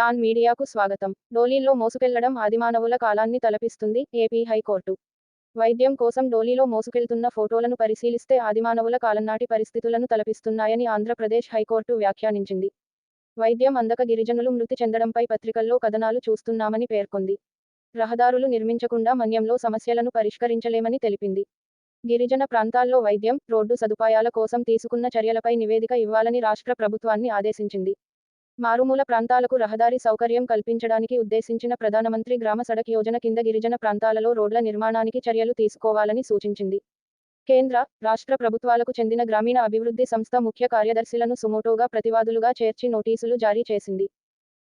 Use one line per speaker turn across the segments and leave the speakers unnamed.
Don మీడియాకు స్వాగతం. డోలీలో మోసుకెళ్ళడం ఆదిమానవుల కాలాన్ని తలపిస్తుంది ఏపీ హైకోర్టు. వైద్యం కోసం డోలీలో మోసుకెళ్తున్న ఫోటోలను పరిశీలిస్తే ఆదిమానవుల కాలనాటి పరిస్థితులను తలపిస్తున్నాయని ఆంధ్రప్రదేశ్ హైకోర్టు వ్యాఖ్యానించింది. వైద్యం అందక గిరిజనులు మృతి చెందడంపై పత్రికల్లో కథనాలు చూస్తున్నామని పేర్కొంది. రహదారులు నిర్మించకుండా మన్యంలో సమస్యలను పరిష్కరించలేమని తెలిపింది. గిరిజన ప్రాంతాల్లో వైద్యం రోడ్డు సదుపాయాల కోసం తీసుకున్న చర్యలపై నివేదిక ఇవ్వాలని రాష్ట్ర ప్రభుత్వాన్ని ఆదేశించింది. మారుమూల ప్రాంతాలకు రహదారి సౌకర్యం కల్పించడానికి ఉద్దేశించిన ప్రధానమంత్రి గ్రామ సడక్ యోజన కింద గిరిజన ప్రాంతాలలో రోడ్ల నిర్మాణానికి చర్యలు తీసుకోవాలని సూచించింది. కేంద్ర రాష్ట్ర ప్రభుత్వాలకు చెందిన గ్రామీణ అభివృద్ధి సంస్థ ముఖ్య కార్యదర్శులను సుమోటోగా ప్రతివాదులుగా చేర్చి నోటీసులు జారీ చేసింది.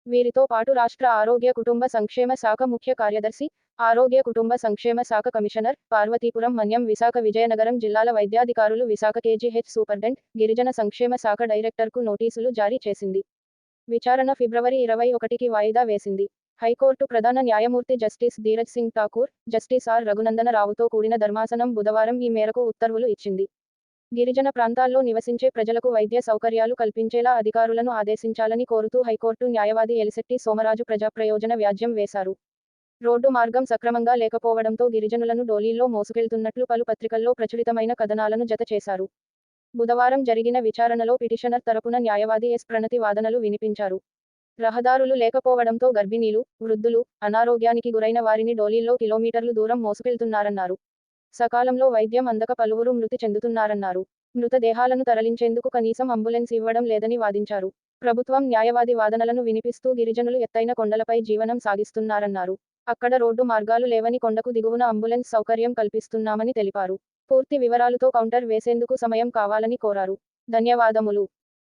వీరితో పాటు రాష్ట్ర ఆరోగ్య కుటుంబ సంక్షేమ శాఖ ముఖ్య కార్యదర్శి ఆరోగ్య కుటుంబ సంక్షేమ శాఖ కమిషనర్ పార్వతీపురం మన్యం విశాఖ విజయనగరం జిల్లాల వైద్యాధికారులు విశాఖ కేజీహెచ్ సూపర్డెంట్ గిరిజన సంక్షేమ శాఖ డైరెక్టర్కు నోటీసులు జారీ చేసింది. విచారణ ఫిబ్రవరి ఇరవై ఒకటికి వాయిదా వేసింది. హైకోర్టు ప్రధాన న్యాయమూర్తి justice Dheeraj Singh Thakur justice R Raghunandan రావుతో కూడిన ధర్మాసనం బుధవారం ఈ మేరకు ఉత్తర్వులు ఇచ్చింది. గిరిజన ప్రాంతాల్లో నివసించే ప్రజలకు వైద్య సౌకర్యాలు కల్పించేలా అధికారులను ఆదేశించాలని కోరుతూ హైకోర్టు న్యాయవాది ఎలిశెట్టి సోమరాజు ప్రజాప్రయోజన వ్యాజ్యం వేశారు. రోడ్డు మార్గం సక్రమంగా లేకపోవడంతో గిరిజనులను డోలీల్లో మోసుకెళ్తున్నట్లు పలు పత్రికల్లో ప్రచురితమైన కథనాలను జత చేశారు బుధవారం జరిగిన విచారణలో పిటిషనర్ తరపున న్యాయవాది ఎస్. ప్రణతి వాదనలు వినిపించారు. రహదారులు లేకపోవడంతో గర్భిణీలు వృద్ధులు అనారోగ్యానికి గురైన వారిని డోలీల్లో కిలోమీటర్లు దూరం మోసుకెళ్తున్నారన్నారు. సకాలంలో వైద్యం అందక పలువురు మృతి చెందుతున్నారన్నారు. మృతదేహాలను తరలించేందుకు కనీసం అంబులెన్స్ ఇవ్వడం లేదని వాదించారు. ప్రభుత్వం న్యాయవాది వాదనలను వినిపిస్తూ గిరిజనులు ఎత్తైన కొండలపై జీవనం సాగిస్తున్నారన్నారు. అక్కడ రోడ్డు మార్గాలు లేవని కొండకు దిగువన అంబులెన్స్ సౌకర్యం కల్పిస్తున్నామని తెలిపారు. పూర్తి వివరాలతో కౌంటర్ వేసేందుకు సమయం కావాలని కోరారు. ధన్యవాదములు.